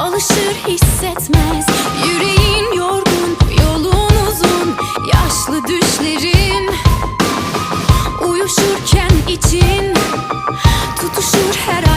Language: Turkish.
Alışır hissetmez. Yüreğin yorgun Yolun uzun. Yaşlı düşlerin Uyuşurken için Tutuşur her